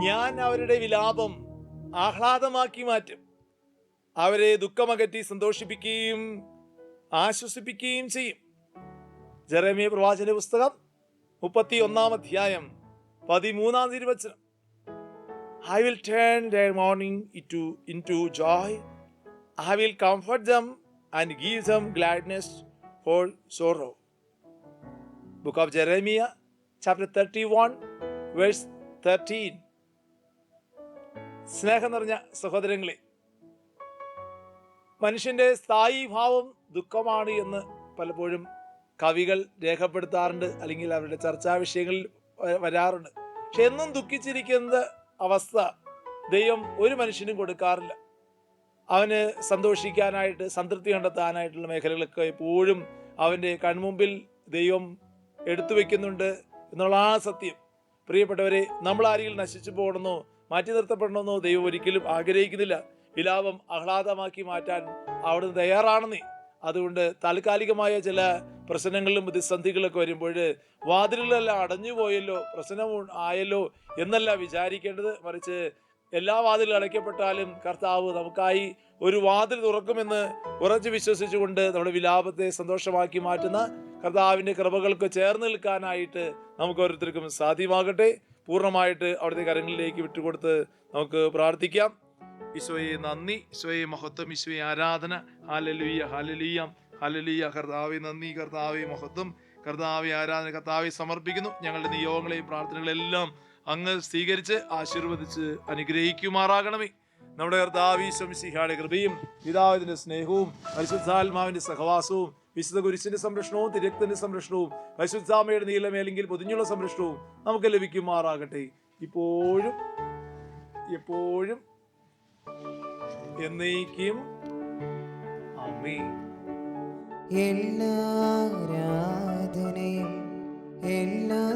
ഞാൻ അവരുടെ വിലാപം ആഹ്ലാദമാക്കി മാറ്റും. അവരെ ദുഃഖമകറ്റി സന്തോഷിപ്പിക്കുകയും ആശ്വസിപ്പിക്കുകയും ചെയ്യും. ജെറമിയ പ്രവാചന പുസ്തകം മുപ്പത്തി ഒന്നാം അധ്യായം പതിമൂന്നാം തിരുവചനം. I will turn their mourning it into joy I will comfort them and give them gladness for sorrow book of Jeremiah chapter thirty one verse thirteen സ്നേഹം നിറഞ്ഞ സഹോദരങ്ങളെ മനുഷ്യന്റെ സ്ഥായി ഭാവം ദുഃഖമാണ് എന്ന് പലപ്പോഴും കവികൾ രേഖപ്പെടുത്താറുണ്ട് അല്ലെങ്കിൽ അവരുടെ ചർച്ചാ വിഷയങ്ങളിൽ വരാറുണ്ട്. പക്ഷെ എന്നും ദുഃഖിച്ചിരിക്കുന്ന അവസ്ഥ ദൈവം ഒരു മനുഷ്യനും കൊടുക്കാറില്ല. അവന് സന്തോഷിക്കാനായിട്ട് സംതൃപ്തി കണ്ടെത്താനായിട്ടുള്ള മേഖലകളൊക്കെ എപ്പോഴും അവന്റെ കൺമുമ്പിൽ ദൈവം എടുത്തു വെക്കുന്നുണ്ട് എന്നുള്ള ആ സത്യം. പ്രിയപ്പെട്ടവരെ നമ്മൾ ആരെങ്കിലും നശിച്ചു പോകണമെന്നോ മാറ്റി നിർത്തപ്പെടണമെന്നോ ദൈവം ഒരിക്കലും ആഗ്രഹിക്കുന്നില്ല. വിലാപം ആഹ്ലാദമാക്കി മാറ്റാൻ അവിടുന്ന് തയ്യാറാണെന്നേ അതുകൊണ്ട് താൽക്കാലികമായ ചില പ്രശ്നങ്ങളിലും പ്രതിസന്ധികളൊക്കെ വരുമ്പോൾ വാതിലുകളെല്ലാം അടഞ്ഞു പോയല്ലോ പ്രശ്നം ആയല്ലോ എന്നല്ല വിചാരിക്കേണ്ടത്. മറിച്ച് എല്ലാ വാതിലും അടയ്ക്കപ്പെട്ടാലും കർത്താവ് നമുക്കായി ഒരു വാതിൽ തുറക്കുമെന്ന് ഉറച്ചു വിശ്വസിച്ചുകൊണ്ട് നമ്മുടെ വിലാപത്തെ സന്തോഷമാക്കി മാറ്റുന്ന കർത്താവിന്റെ കൃപകൾക്ക് ചേർന്ന് നിൽക്കാനായിട്ട് നമുക്ക് ഓരോരുത്തർക്കും സാധ്യമാകട്ടെ. പൂർണമായിട്ട് അവിടുത്തെ കരങ്ങളിലേക്ക് വിട്ടുകൊടുത്ത് നമുക്ക് പ്രാർത്ഥിക്കാം. ഈശോയെ നന്ദി. ഈശോയെ മഹത്വം. ഈശോയെ ആരാധന. ഹാലലുയ്യ ഹാലലുയ്യ ഹാലലുയ്യ കർത്താവെ നന്ദി. കർത്താവെ മഹത്വം. കർത്താവെ ആരാധന. കർത്താവെ സമർപ്പിക്കുന്നു. ഞങ്ങളുടെ നിയോഗങ്ങളെയും പ്രാർത്ഥനകളെല്ലാം അങ്ങ് സ്വീകരിച്ച് ആശീർവദിച്ച് അനുഗ്രഹിക്കുമാറാകണമേ. നമ്മുടെ കർത്താവീശ്വംസിഹാടെ കൃപയും പിതാവിന്റെ സ്നേഹവും പരിശുദ്ധാത്മാവിന്റെ സഹവാസവും വിശുദ്ധ കുരിശിന്റെ സംരക്ഷണവും തിരക്തന്റെ സംരക്ഷണവും പരിശുദ്ധാമയുടെ നീലമേലെങ്കിൽ പൊതിഞ്ഞുള്ള സംരക്ഷണവും നമുക്ക് ലഭിക്കുമാറാകട്ടെ. ഇപ്പോഴും എപ്പോഴും എന്നേക്കും. അമ്മേ എല്ലാ എല്ലാ